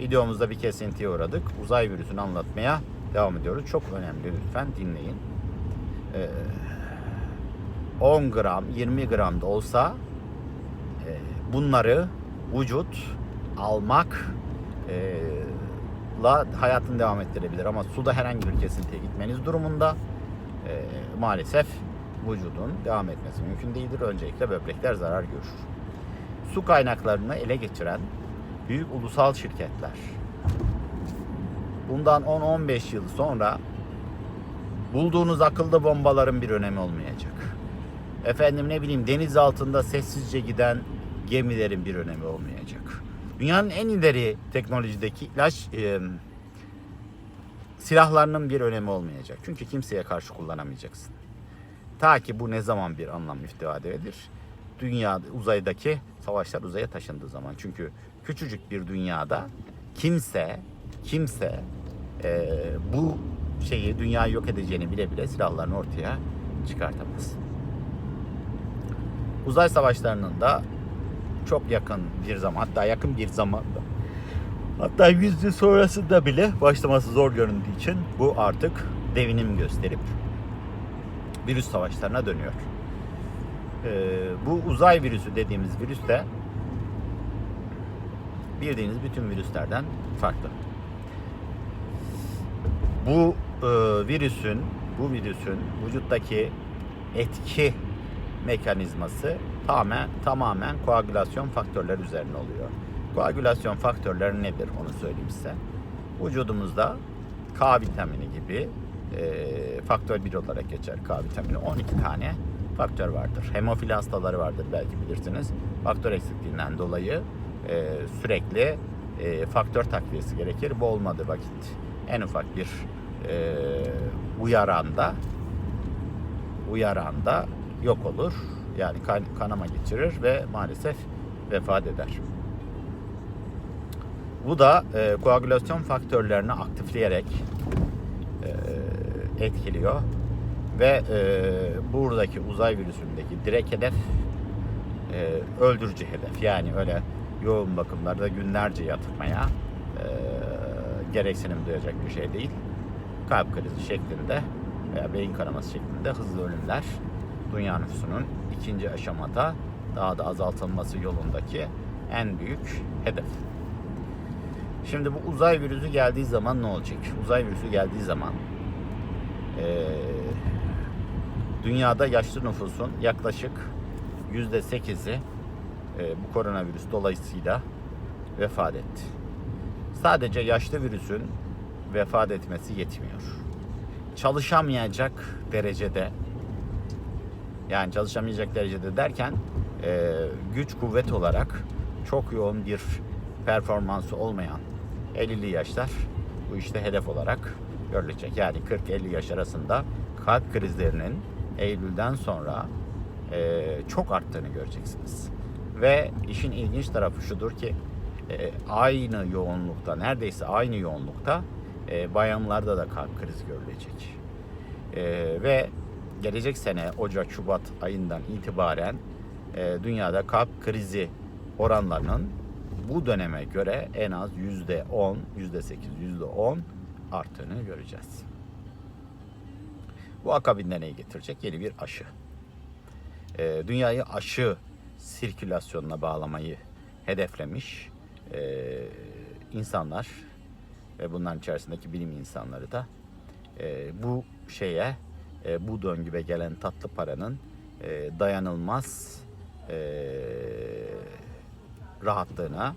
Videomuzda bir kesintiye uğradık. Uzay virüsünü anlatmaya devam ediyoruz. Çok önemli lütfen dinleyin. Ee, 10 gram, 20 gram da olsa e, bunları vücut almak e, la hayatını devam ettirebilir ama suda herhangi bir kesintiye gitmeniz durumunda e, maalesef vücudun devam etmesi mümkün değildir. Öncelikle böbrekler zarar görür. Su kaynaklarını ele geçiren büyük ulusal şirketler bundan 10-15 yıl sonra bulduğunuz akıllı bombaların bir önemi olmayacak. Efendim ne bileyim deniz altında sessizce giden gemilerin bir önemi olmayacak. Dünyanın en ileri teknolojideki ilaç e, silahlarının bir önemi olmayacak. Çünkü kimseye karşı kullanamayacaksın. Ta ki bu ne zaman bir anlam ifade edir? Dünya uzaydaki savaşlar uzaya taşındığı zaman. Çünkü küçücük bir dünyada kimse kimse e, bu şeyi dünyayı yok edeceğini bile bile silahlarını ortaya çıkartamaz. Uzay savaşlarının da çok yakın bir zaman hatta yakın bir zamanda hatta yüz yıl sonrasında bile başlaması zor göründüğü için bu artık devinim gösterip virüs savaşlarına dönüyor. Ee, bu uzay virüsü dediğimiz virüs de bildiğiniz bütün virüslerden farklı. Bu e, virüsün bu virüsün vücuttaki etki mekanizması tamamen tamamen koagülasyon faktörleri üzerine oluyor. Koagülasyon faktörleri nedir onu söyleyeyim size. Vücudumuzda K vitamini gibi e, faktör 1 olarak geçer K vitamini. 12 tane faktör vardır. Hemofili hastaları vardır belki bilirsiniz. Faktör eksikliğinden dolayı e, sürekli e, faktör takviyesi gerekir. Bu olmadığı vakit en ufak bir e, uyaranda uyaranda yok olur. Yani kan- kanama geçirir ve maalesef vefat eder. Bu da e, koagülasyon faktörlerini aktifleyerek e, etkiliyor ve e, buradaki uzay virüsündeki direkt hedef e, öldürücü hedef. Yani öyle yoğun bakımlarda günlerce yatmaya e, gereksinim duyacak bir şey değil. Kalp krizi şeklinde veya beyin kanaması şeklinde hızlı ölümler dünya nüfusunun ikinci aşamada daha da azaltılması yolundaki en büyük hedef. Şimdi bu uzay virüsü geldiği zaman ne olacak? Uzay virüsü geldiği zaman eee, dünyada yaşlı nüfusun yaklaşık yüzde sekizi eee, bu koronavirüs dolayısıyla vefat etti. Sadece yaşlı virüsün vefat etmesi yetmiyor. Çalışamayacak derecede yani çalışamayacak derecede derken e, güç kuvvet olarak çok yoğun bir performansı olmayan 50'li yaşlar bu işte hedef olarak görülecek. Yani 40-50 yaş arasında kalp krizlerinin Eylül'den sonra e, çok arttığını göreceksiniz. Ve işin ilginç tarafı şudur ki e, aynı yoğunlukta neredeyse aynı yoğunlukta e, bayanlarda da kalp krizi görülecek. E, ve gelecek sene Ocak Şubat ayından itibaren e, dünyada kalp krizi oranlarının bu döneme göre en az yüzde 10, yüzde 8, yüzde 10 arttığını göreceğiz. Bu akabinde neyi getirecek? Yeni bir aşı. E, dünyayı aşı sirkülasyonuna bağlamayı hedeflemiş e, insanlar ve bunların içerisindeki bilim insanları da e, bu şeye e, bu döngübe gelen tatlı paranın e, dayanılmaz e, rahatlığına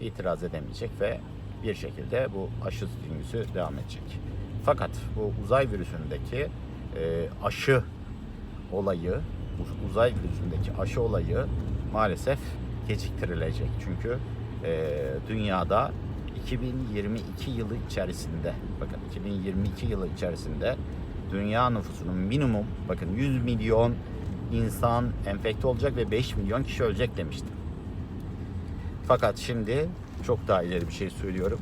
itiraz edemeyecek ve bir şekilde bu aşı döngüsü devam edecek. Fakat bu uzay virüsündeki e, aşı olayı, uz- uzay virüsündeki aşı olayı maalesef geciktirilecek. Çünkü e, dünyada 2022 yılı içerisinde, bakın 2022 yılı içerisinde dünya nüfusunun minimum bakın 100 milyon insan enfekte olacak ve 5 milyon kişi ölecek demiştim. Fakat şimdi çok daha ileri bir şey söylüyorum.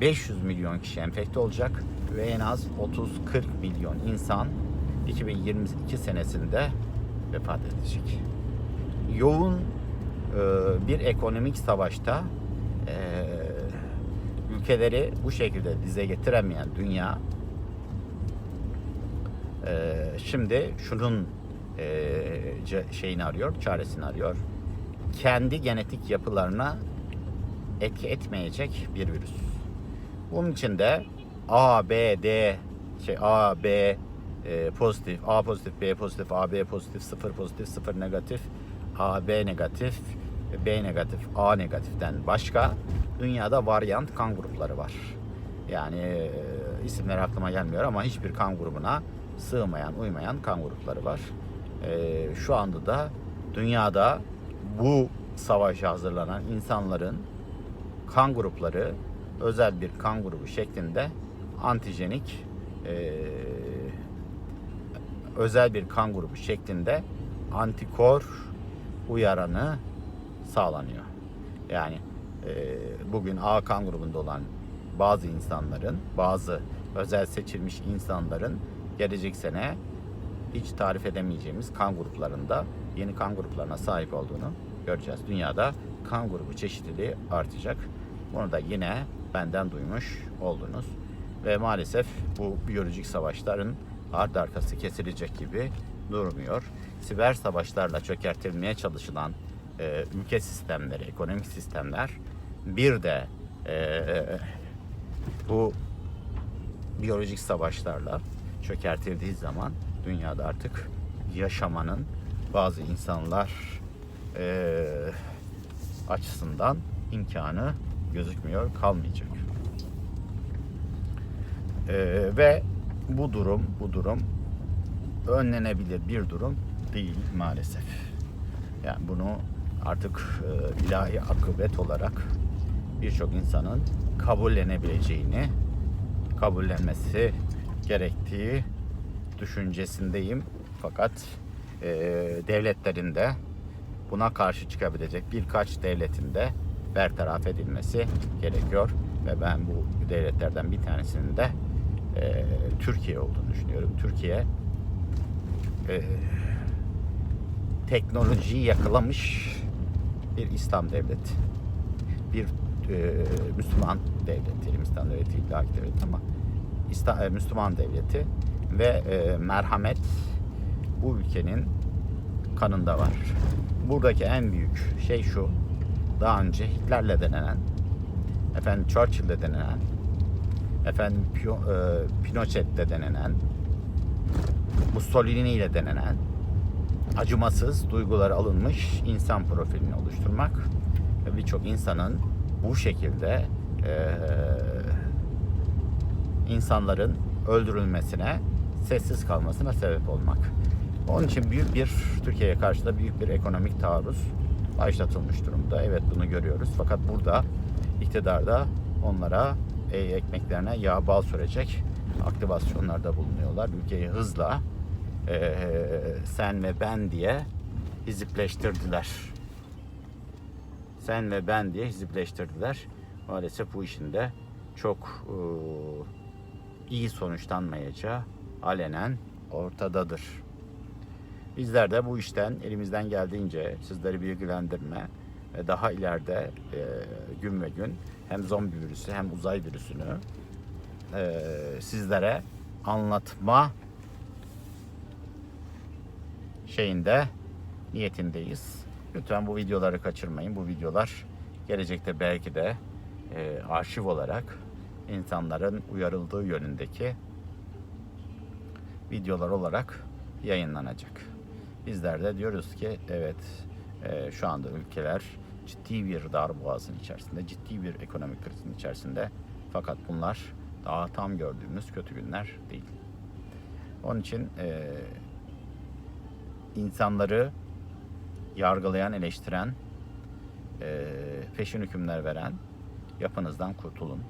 500 milyon kişi enfekte olacak ve en az 30-40 milyon insan 2022 senesinde vefat edecek. Yoğun e, bir ekonomik savaşta e, ülkeleri bu şekilde dize getiremeyen dünya e, şimdi şunun şeyini arıyor, çaresini arıyor. Kendi genetik yapılarına etki etmeyecek bir virüs. Bunun için de A, B, D, şey A, B e, pozitif, A pozitif, B pozitif, AB pozitif, 0 pozitif, 0 negatif, AB negatif, B negatif, A negatiften başka dünyada varyant kan grupları var. Yani e, isimler aklıma gelmiyor ama hiçbir kan grubuna sığmayan, uymayan kan grupları var. E, şu anda da dünyada bu savaşa hazırlanan insanların kan grupları özel bir kan grubu şeklinde antijenik e, özel bir kan grubu şeklinde antikor uyaranı sağlanıyor. Yani e, bugün A kan grubunda olan bazı insanların, bazı özel seçilmiş insanların gelecek sene hiç tarif edemeyeceğimiz kan gruplarında yeni kan gruplarına sahip olduğunu göreceğiz. Dünyada kan grubu çeşitliliği artacak. Bunu da yine benden duymuş oldunuz. Ve maalesef bu biyolojik savaşların ard arkası kesilecek gibi durmuyor. Siber savaşlarla çökertilmeye çalışılan e, ülke sistemleri, ekonomik sistemler bir de e, bu biyolojik savaşlarla çökertildiği zaman dünyada artık yaşamanın bazı insanlar e, açısından imkanı gözükmüyor, kalmayacak. E, ve bu durum, bu durum önlenebilir bir durum değil maalesef. Yani bunu artık e, ilahi akıbet olarak birçok insanın kabullenebileceğini, kabullenmesi gerektiği düşüncesindeyim. Fakat e, devletlerin de buna karşı çıkabilecek birkaç devletin de bertaraf edilmesi gerekiyor. Ve ben bu devletlerden bir tanesinin de e, Türkiye olduğunu düşünüyorum. Türkiye e, teknolojiyi yakalamış bir İslam devleti. Bir e, Müslüman devleti. İslam devleti laik devlet ama İsta- e, Müslüman devleti ve e, merhamet bu ülkenin kanında var. Buradaki en büyük şey şu. Daha önce Hitler'le denenen, efendim Churchill'le denenen, efendim e, Pinochet'le denenen, Mussolini ile denenen acımasız duyguları alınmış insan profilini oluşturmak ve birçok insanın bu şekilde e, insanların öldürülmesine, sessiz kalmasına sebep olmak. Onun için büyük bir Türkiye'ye karşı da büyük bir ekonomik taarruz başlatılmış durumda. Evet bunu görüyoruz. Fakat burada iktidarda onlara ekmeklerine yağ bal sürecek aktivasyonlarda bulunuyorlar. Ülkeyi hızla e, sen ve ben diye hizipleştirdiler. Sen ve ben diye hizipleştirdiler. Maalesef bu işin de çok e, iyi sonuçlanmayacağı alenen ortadadır. Bizler de bu işten elimizden geldiğince sizleri bilgilendirme daha ileride e, gün ve gün hem zombi virüsü hem uzay virüsünü e, sizlere anlatma şeyinde niyetindeyiz. Lütfen bu videoları kaçırmayın. Bu videolar gelecekte belki de e, arşiv olarak insanların uyarıldığı yönündeki videolar olarak yayınlanacak. Bizler de diyoruz ki evet e, şu anda ülkeler ciddi bir darboğazın içerisinde, ciddi bir ekonomik krizin içerisinde. Fakat bunlar daha tam gördüğümüz kötü günler değil. Onun için e, insanları yargılayan, eleştiren, e, peşin hükümler veren yapınızdan kurtulun.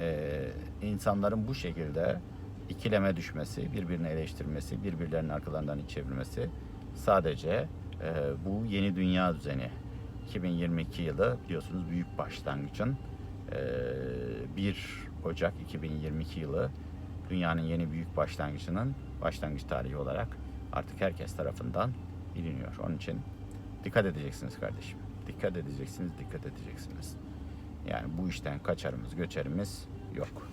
E, insanların bu şekilde ikileme düşmesi, birbirini eleştirmesi, birbirlerinin arkalarından çevirmesi sadece e, bu yeni dünya düzeni 2022 yılı biliyorsunuz büyük başlangıcın e, 1 Ocak 2022 yılı dünyanın yeni büyük başlangıcının başlangıç tarihi olarak artık herkes tarafından biliniyor. Onun için dikkat edeceksiniz kardeşim. Dikkat edeceksiniz, dikkat edeceksiniz. Yani bu işten kaçarımız göçerimiz yok.